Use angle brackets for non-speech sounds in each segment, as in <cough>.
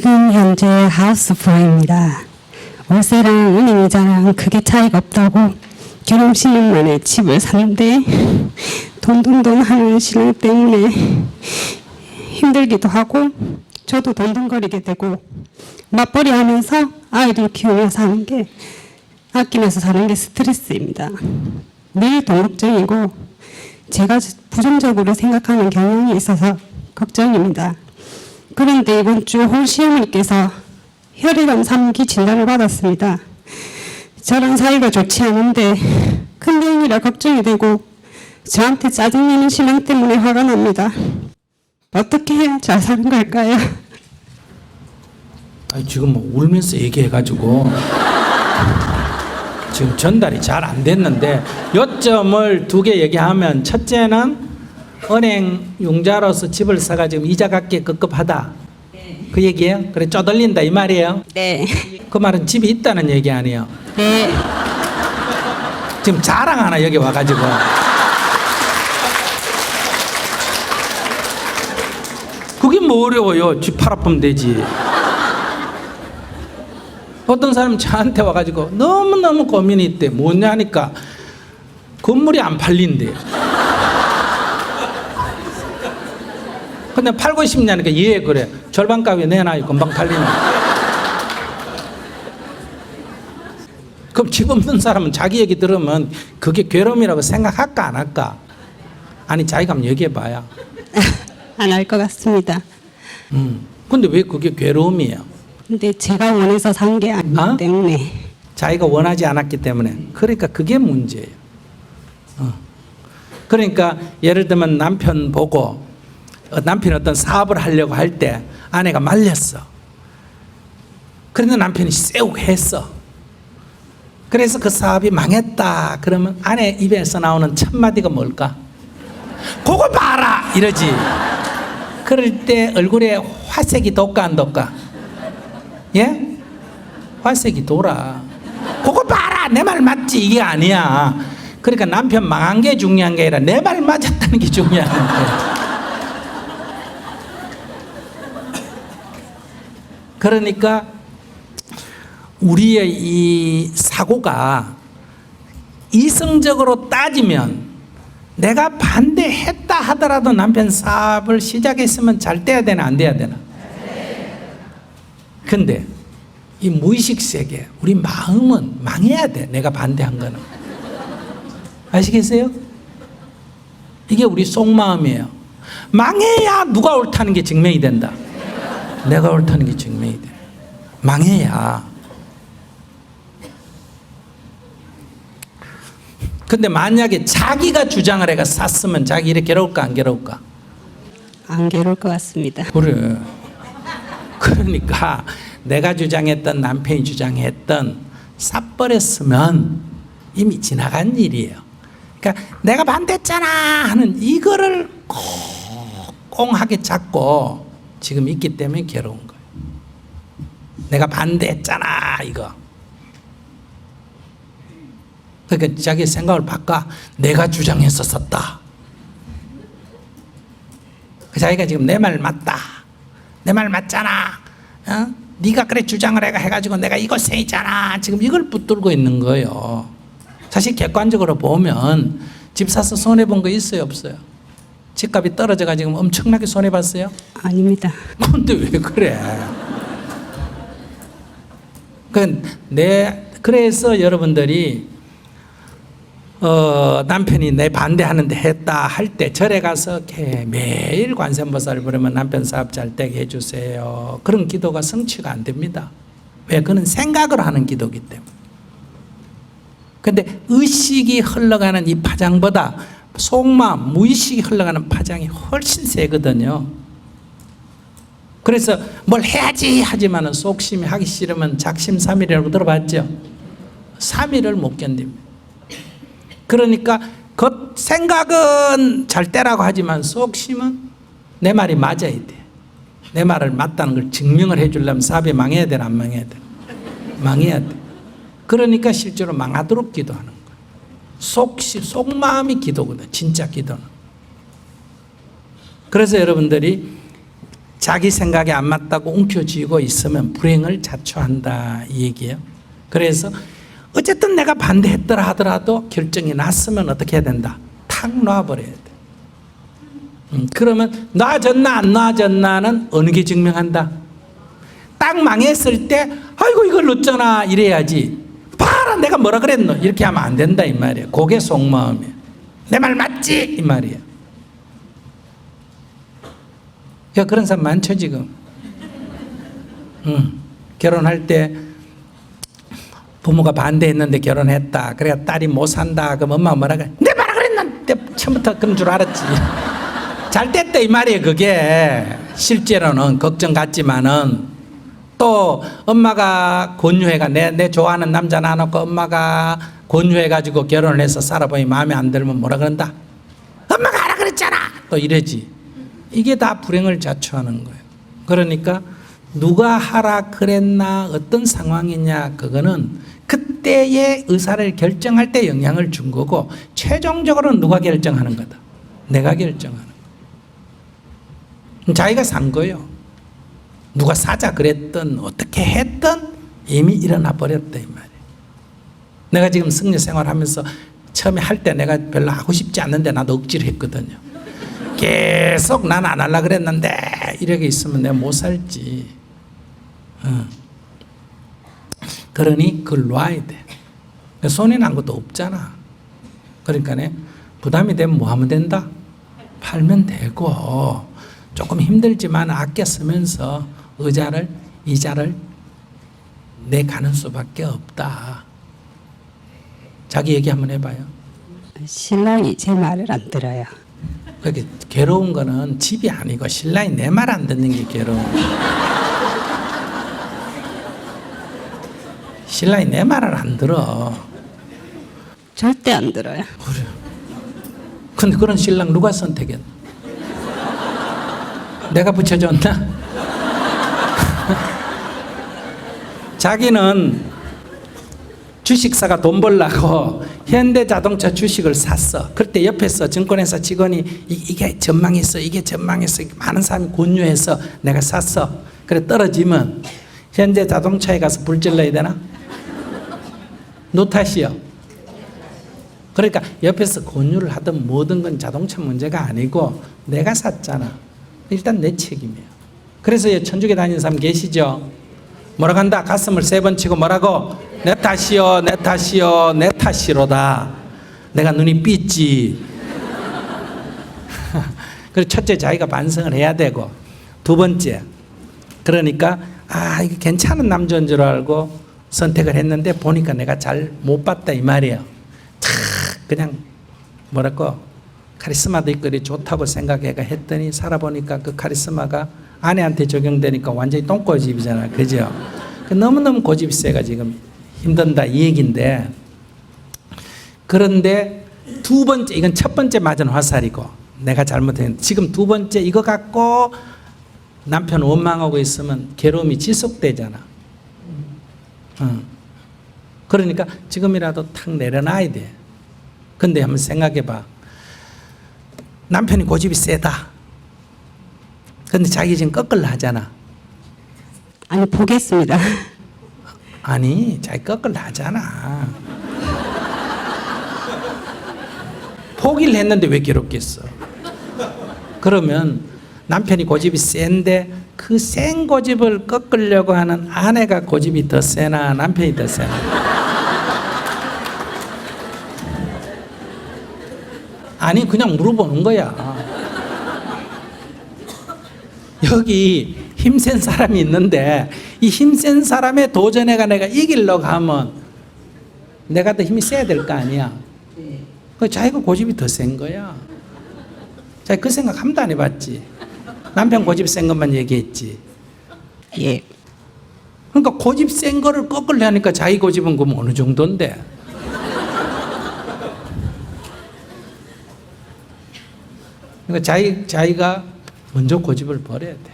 지금 현재 하우스프로입니다. 월세랑 은행 이자랑 크게 차이가 없다고 결혼 10년 만에 집을 샀는데 돈돈돈 하는 신랑 때문에 힘들기도 하고 저도 돈돈거리게 되고 맞벌이 하면서 아이들 키우며 사는 게 아끼면서 사는 게 스트레스입니다. 늘돈 걱정이고 제가 부정적으로 생각하는 경향이 있어서 걱정입니다. 그런데 이번 주 홀시어머니께서 혈액암 3기 진단을 받았습니다. 저랑 사이가 좋지 않은데 큰 병이라 걱정이 되고 저한테 짜증내는 신랑 때문에 화가 납니다. 어떻게 해야 잘 사는 걸까요? 아니, 지금 뭐 울면서 얘기해가지고 지금 전달이 잘 안 됐는데 요점을 두 개 얘기하면 첫째는 은행 융자로서 집을 사가 지금 이자 갚기에 급급하다. 그 얘기예요? 그래 쪼들린다 이 말이에요? 네. 그 말은 집이 있다는 얘기 아니에요? 네. 지금 자랑 하나 여기 와가지고 그게 뭐 어려워요 집 팔아보면 되지 어떤 사람이 저한테 와가지고 너무너무 고민이 있대 뭐냐 하니까 건물이 안 팔린대 근데 팔고 싶냐니까 예 그래 절반값에 내놔요 금방 팔리네 그럼 집 없는 사람은 자기 얘기 들으면 그게 괴로움이라고 생각할까 안 할까? 아니 자기가 한번 얘기해봐야. <laughs> 안 할 것 같습니다. 음. 근데 왜 그게 괴로움이에요? 근데 제가 원해서 산 게 아니기 어? 때문에 자기가 원하지 않았기 때문에. 그러니까 그게 문제예요. 어. 그러니까 예를 들면 남편 보고 어, 남편이 어떤 사업을 하려고 할 때 아내가 말렸어. 그런데 남편이 쎄욱 했어. 그래서 그 사업이 망했다. 그러면 아내 입에서 나오는 첫 마디가 뭘까? 그거 봐라! 이러지. 그럴 때 얼굴에 화색이 돋까 안 돋까? 예? 화색이 돌아. 그거 봐라! 내 말 맞지? 이게 아니야. 그러니까 남편 망한 게 중요한 게 아니라 내 말 맞았다는 게 중요한 거야. 그러니까 우리의 이 사고가 이성적으로 따지면 내가 반대했다 하더라도 남편 사업을 시작했으면 잘 돼야 되나 안 돼야 되나? 근데 이 무의식 세계, 우리 마음은 망해야 돼. 내가 반대한 거는. 아시겠어요? 이게 우리 속마음이에요. 망해야 누가 옳다는 게 증명이 된다. 내가 옳다는 게 증명이 돼. 망해야. 근데 만약에 자기가 주장을 해가 샀으면 자기 이렇게 괴로울까 안 괴로울까? 안 괴로울 것 같습니다. 그래. 그러니까 내가 주장했던 남편이 주장했던 삿버렸으면 이미 지나간 일이에요. 그러니까 내가 반대했잖아 하는 이거를 꽁꽁하게 잡고 지금 있기 때문에 괴로운 거예요. 내가 반대했잖아 이거. 그러니까 자기 생각을 바꿔 내가 주장했었었다. 그 자기가 지금 내 말 맞다. 내 말 맞잖아. 어? 네가 그래 주장을 해가 해가지고 내가 이거 세있잖아. 지금 이걸 붙들고 있는 거예요. 사실 객관적으로 보면 집 사서 손해 본 거 있어요, 없어요? 집값이 떨어져가 지금 엄청나게 손해 봤어요. 아닙니다. 근데 왜 그래? 그내 그래서 여러분들이 어, 남편이 내 반대하는데 했다 할 때 절에 가서 매일 관세음보살을 부르면 남편 사업 잘 되게 해주세요. 그런 기도가 성취가 안 됩니다. 왜? 그는 생각을 하는 기도기 때문에. 근데 의식이 흘러가는 이 파장보다 속마음, 무의식이 흘러가는 파장이 훨씬 세거든요. 그래서 뭘 해야지 하지만은 속심이 하기 싫으면 작심삼일이라고 들어봤죠? 삼일을 못 견딥니다. 그러니까 겉 생각은 절대라고 하지만 속심은 내 말이 맞아야 돼. 내 말을 맞다는 걸 증명을 해주려면 사업이 망해야 되나 안 망해야 돼? 망해야 돼. 그러니까 실제로 망하도록 기도하는 거야. 속시 속마음이 기도거든. 진짜 기도는. 그래서 여러분들이 자기 생각에 안 맞다고 움켜쥐고 있으면 불행을 자초한다 이 얘기예요. 그래서 어쨌든 내가 반대했더라 하더라도 결정이 났으면 어떻게 해야 된다? 탁 놔버려야 돼. 음, 그러면 놔졌나 안 놔졌나는 어느 게 증명한다? 딱 망했을 때 아이고 이걸 넣었잖아 이래야지 봐라 내가 뭐라 그랬노? 이렇게 하면 안 된다 이 말이에요. 그게 속마음이에요. 내말 맞지? 이 말이에요. 야 그런 사람 많죠 지금? 응. 결혼할 때 부모가 반대했는데 결혼했다. 그래 딸이 못 산다. 그럼 엄마가 뭐라 그래? 내 말아 그랬는데 처음부터 그런 줄 알았지. <laughs> 잘 됐다 이 말이에요 그게. 실제로는 걱정 같지만은 또 엄마가 권유해가 내, 내 좋아하는 남자 놔놓고 엄마가 권유해가지고 결혼을 해서 살아보니 마음에 안 들면 뭐라 그런다? 엄마가 하라 그랬잖아! 또 이러지. 이게 다 불행을 자초하는 거예요. 그러니까 누가 하라 그랬나 어떤 상황이냐 그거는 그때의 의사를 결정할 때 영향을 준 거고 최종적으로는 누가 결정하는 거다? 내가 결정하는 거 자기가 산 거예요 누가 사자 그랬든 어떻게 했든 이미 일어나 버렸다 이 말이에요. 내가 지금 승려 생활하면서 처음에 할 때 내가 별로 하고 싶지 않는데 나도 억지로 했거든요. 계속 난안 하려 그랬는데 이렇게 있으면 내가 못 살지. 어. 그러니 그걸 놔야 돼. 손해 난 것도 없잖아. 그러니까 부담이 되면 뭐 하면 된다? 팔면 되고 조금 힘들지만 아껴 쓰면서 의자를 이자를 내 가는 수밖에 없다. 자기 얘기 한번 해봐요. 신랑이 제 말을 안 들어요. 그렇게 괴로운 거는 집이 아니고 신랑이 내 말 안 듣는 게 괴로워. 신랑이 내 말을 안 들어. 절대 안 들어요. 그래. 근데 그런 신랑 누가 선택했나? 내가 붙여줬나? <laughs> 자기는 주식사가 돈 벌라고 현대자동차 주식을 샀어. 그때 옆에서 증권회사 직원이 이, 게 전망했어, 이게 전망했어. 많은 사람이 권유해서 내가 샀어. 그래 떨어지면 현대자동차에 가서 불질러야 되나? 노 탓이요. 그러니까 옆에서 권유를 하든 뭐든 건 자동차 문제가 아니고 내가 샀잖아. 일단 내 책임이에요. 그래서 천주교 다니는 사람 계시죠? 뭐라고 한다? 가슴을 세 번 치고 뭐라고? 내 탓이요, 내 탓이요, 내 탓이로다. 내가 눈이 삐지. <laughs> 그리고 첫째 자기가 반성을 해야 되고 두 번째 그러니까 아 이게 괜찮은 남자인 줄 알고 선택을 했는데 보니까 내가 잘 못 봤다 이 말이에요. 탁 그냥 뭐랄까 이렇게 좋다고 생각해가 했더니 살아보니까 그 카리스마가 아내한테 적용되니까 완전히 똥꼬집이잖아 그죠? 그 너무너무 고집이 세가 지금 힘든다 이 얘기인데 그런데 두 번째 이건 첫 번째 맞은 화살이고 내가 잘못했는데 지금 두 번째 이거 갖고 남편 원망하고 있으면 괴로움이 지속되잖아. 어. 그러니까 지금이라도 탁 내려놔야 돼. 근데 한번 생각해 봐. 남편이 고집이 세다. 근데 자기 지금 꺾을라 하잖아. 아니 보겠습니다. 아니, 자기 꺾을라 하잖아. 포기를 했는데 왜 괴롭겠어? 그러면 남편이 고집이 센데 그 센 고집을 꺾으려고 하는 아내가 고집이 더 세나 남편이 더 세나? 아니 그냥 물어보는 거야. 여기 힘센 사람이 있는데 이 힘센 사람에 도전해가 내가 이기려고 하면 내가 더 힘이 세야 될 거 아니야. 그 자기가 고집이 더 센 거야. 자, 그 생각 한 번도 안 해봤지. 남편 고집 센 것만 얘기했지. 예. 그러니까 고집 센 거를 꺾으려 하니까 자기 고집은 그럼 어느 정도인데. 그러니까 자기, 자기가 먼저 고집을 버려야 돼.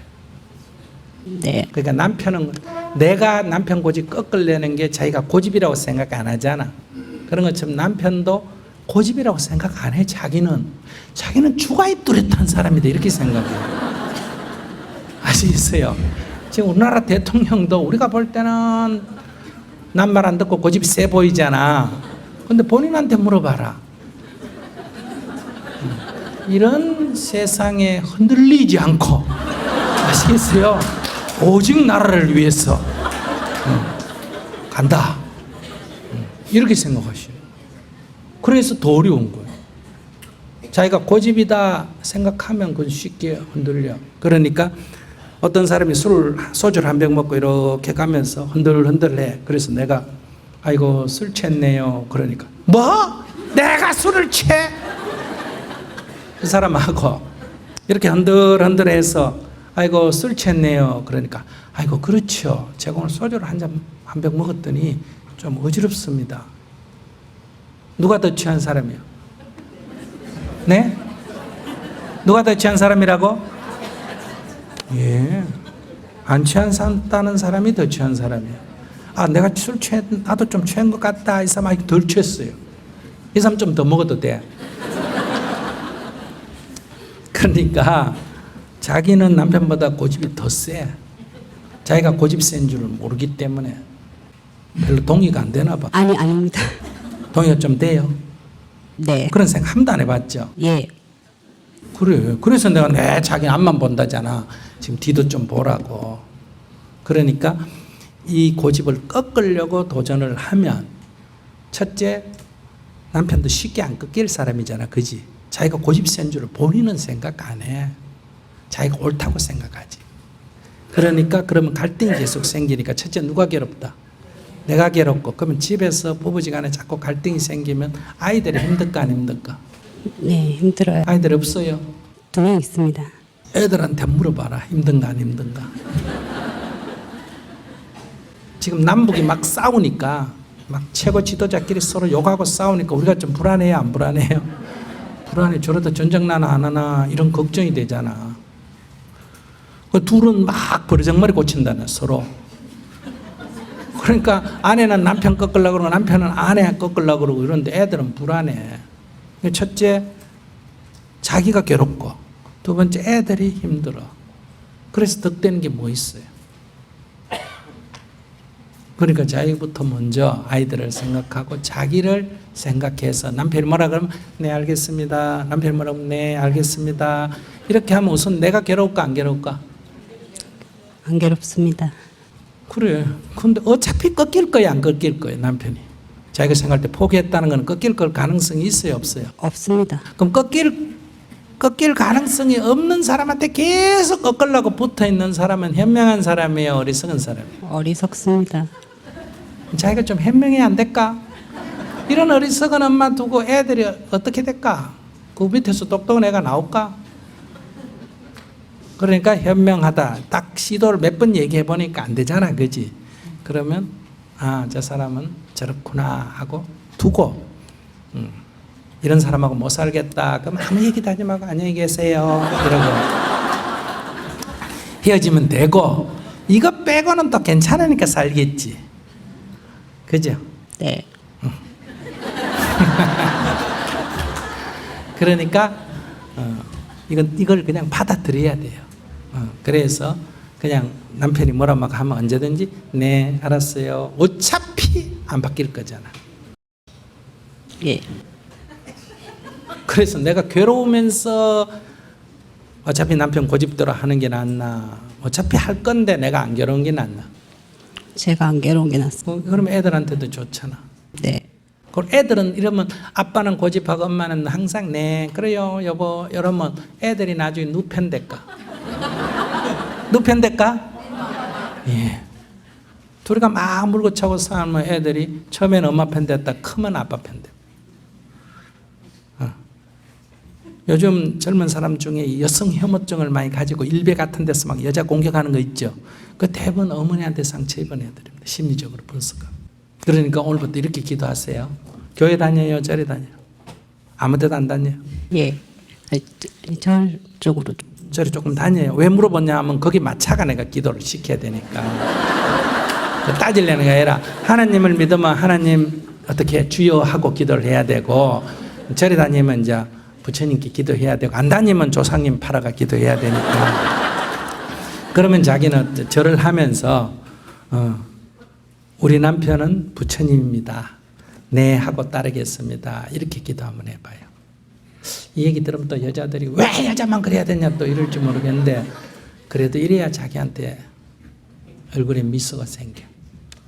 네. 그러니까 남편은 내가 남편 고집 꺾으려는 게 자기가 고집이라고 생각 안 하잖아. 그런 것처럼 남편도 고집이라고 생각 안 해. 자기는 자기는 주가이 뚜렷한 사람이다 이렇게 생각해. 아 아시겠어요? 지금 우리나라 대통령도 우리가 볼 때는 남말 안 듣고 고집이 세 보이잖아. 근데 본인한테 물어봐라. 이런 세상에 흔들리지 않고 아시겠어요? 오직 나라를 위해서 음, 간다. 음, 이렇게 생각하시요. 그래서 더 어려운 거예요. 자기가 고집이다 생각하면 그건 쉽게 흔들려. 그러니까 어떤 사람이 술 소주를 한 병 먹고 이렇게 가면서 흔들흔들해. 그래서 내가 아이고 술 취했네요. 그러니까 뭐? 내가 술을 취해? 그 사람하고 이렇게 흔들흔들해서 아이고 술 취했네요. 그러니까 아이고 그렇죠. 제가 오늘 소주를 한 잔 한 병 먹었더니 좀 어지럽습니다. 누가 더 취한 사람이요? 네? 누가 더 취한 사람이라고? 예. 안 취한 다는 사람이 더 취한 사람이에요. 아, 내가 술 취했, 나도 좀 취한 것 같다. 이 사람 아직 덜 취했어요. 이 사람 좀 더 먹어도 돼. 그러니까 자기는 남편보다 고집이 더 세. 자기가 고집 센 줄을 모르기 때문에 별로 동의가 안 되나 봐. 아니 아닙니다. 동의가 좀 돼요. 네. 그런 생각 한 번도 안 해봤죠. 예. 그래. 그래서 내가 내 자기 앞만 본다잖아. 지금 뒤도 좀 보라고. 그러니까 이 고집을 꺾으려고 도전을 하면 첫째 남편도 쉽게 안 꺾일 사람이잖아. 그지? 자기가 고집 센 줄을 본인은 생각 안 해. 자기가 옳다고 생각하지. 그러니까 그러면 갈등이 계속 생기니까 첫째 누가 괴롭다? 내가 괴롭고 그러면 집에서 부부지간에 자꾸 갈등이 생기면 아이들이 힘들까 안 힘들까? 네 힘들어요. 아이들 없어요. 두 명 있습니다. 애들한테 물어봐라. 힘든가 안 힘든가. 지금 남북이 막 싸우니까 막 최고 지도자끼리 서로 욕하고 싸우니까 우리가 좀 불안해요, 안 불안해요? 불안해. 저러다 전쟁 나나 안 하나 이런 걱정이 되잖아. 그 둘은 막 버르장머리 고친다네 서로. 그러니까 아내는 남편 꺾으려고 그러고 남편은 아내 꺾으려고 그러고 이런데 애들은 불안해. 첫째 자기가 괴롭고 두 번째 애들이 힘들어. 그래서 득되는 게 뭐 있어요? 그러니까 자기부터 먼저 아이들을 생각하고 자기를 생각해서 남편이 뭐라 그러면 네 알겠습니다. 남편이 뭐라 그러면 네 알겠습니다. 이렇게 하면 우선 내가 괴로울까 안 괴로울까? 안 괴롭습니다. 그래. 근데 어차피 꺾일 거야 안 꺾일 거야 남편이. 자기가 생각할 때 포기했다는 건 꺾일 걸 가능성이 있어요 없어요? 없습니다. 그럼 꺾일 꺾일 가능성이 없는 사람한테 계속 꺾으려고 붙어 있는 사람은 현명한 사람이에요, 어리석은 사람이에요. 어리석습니다. 자기가 좀 현명해야 안 될까? 이런 어리석은 엄마 두고 애들이 어떻게 될까? 그 밑에서 똑똑한 애가 나올까? 그러니까 현명하다. 딱 시도를 몇 번 얘기해 보니까 안 되잖아, 그지? 그러면 아, 저 사람은 저렇구나 하고 두고 음, 이런 사람하고 못 살겠다. 그럼 아무 얘기도 하지 말고 안녕히 계세요. 이러고 헤어지면 되고 이거 빼고는 또 괜찮으니까 살겠지. 그죠? 네. <laughs> 그러니까 어, 이건 이걸 그냥 받아들여야 돼요. 어, 그래서 그냥 남편이 뭐라 막 하면 언제든지 네 알았어요. 어차피 안 바뀔 거잖아. 예. 그래서 내가 괴로우면서 어차피 남편 고집대로 하는 게 낫나? 어차피 할 건데 내가 안 괴로운 게 낫나? 제가 안 괴로운 게 낫습니다. 어, 그럼 애들한테도 좋잖아. 네. 그리고 애들은 이러면 아빠는 고집하고 엄마는 항상 네 그래요 여보 이러면 애들이 나중에 누편 될까? <laughs> 누편 될까? 예. 둘이가 막 물고 차고 싸우면 애들이 처음에는 엄마 편 됐다 크면 아빠 편 돼. 어. 요즘 젊은 사람 중에 여성 혐오증을 많이 가지고 일베 같은 데서 막 여자 공격하는 거 있죠. 그 대부분 어머니한테 상처 입은 애들입니다. 심리적으로 분석하고. 그러니까 오늘부터 이렇게 기도하세요. 교회 다녀요, 절에 다녀요. 아무 데도 안 다녀요. 예. 절 쪽으로 좀. 절에 조금 다녀요. 왜 물어보냐 하면 거기 맞춰가 내가 기도를 시켜야 되니까. 그 따질려는 게 아니라 하나님을 믿으면 하나님 어떻게 주여 하고 기도를 해야 되고 절에 다니면 이제 부처님께 기도해야 되고 안 다니면 조상님 팔아가 기도해야 되니까 그러면 자기는 절을 하면서 어, 우리 남편은 부처님입니다. 네 하고 따르겠습니다. 이렇게 기도 한번 해봐요. 이 얘기 들으면 또 여자들이 왜 여자만 그래야 되냐 또 이럴지 모르겠는데 그래도 이래야 자기한테 얼굴에 미소가 생겨.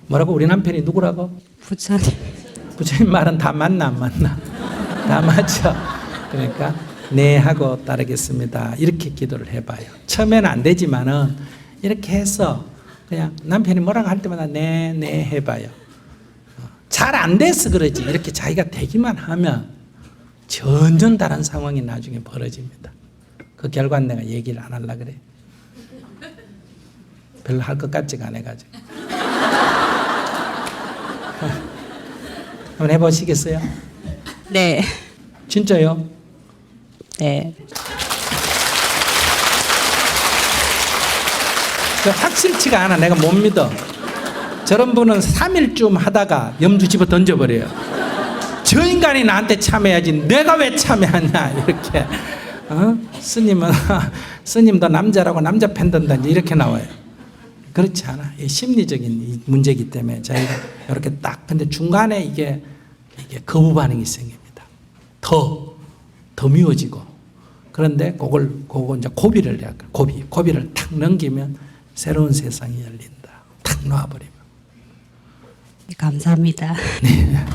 뭐라고 우리 남편이 누구라고? 부처님. 부처님 말은 다 맞나 안 맞나? 다 맞죠. 그러니까 네 하고 따르겠습니다. 이렇게 기도를 해봐요. 처음에는 안 되지만은 이렇게 해서 그냥 남편이 뭐라고 할 때마다 네, 네 해봐요. 잘 안 돼서 그러지. 이렇게 자기가 되기만 하면 전전 다른 상황이 나중에 벌어집니다. 그 결과는 내가 얘기를 안 하려 그래. 별로 할 것 같지가 않아 가지고. <laughs> 한번 해보시겠어요? 네. 진짜요? 네. 그 확실치가 않아. 내가 못 믿어. 저런 분은 3일쯤 하다가 염주 집어 던져버려요. 저 인간이 나한테 참여해야지 내가 왜 참여하냐 이렇게 어? 스님은 <laughs> 스님도 남자라고 남자 이제 이렇게 나와요. 그렇지 않아. 이 심리적인 이 문제이기 때문에 저희가 이렇게 딱 근데 중간에 이게 이게 거부 반응이 생깁니다. 더 더 미워지고 그런데 그걸 그거 이제 고비를 돼요. 고비 고비를 탁 넘기면 새로운 세상이 열린다. 탁 놔버리면. 감사합니다. 네.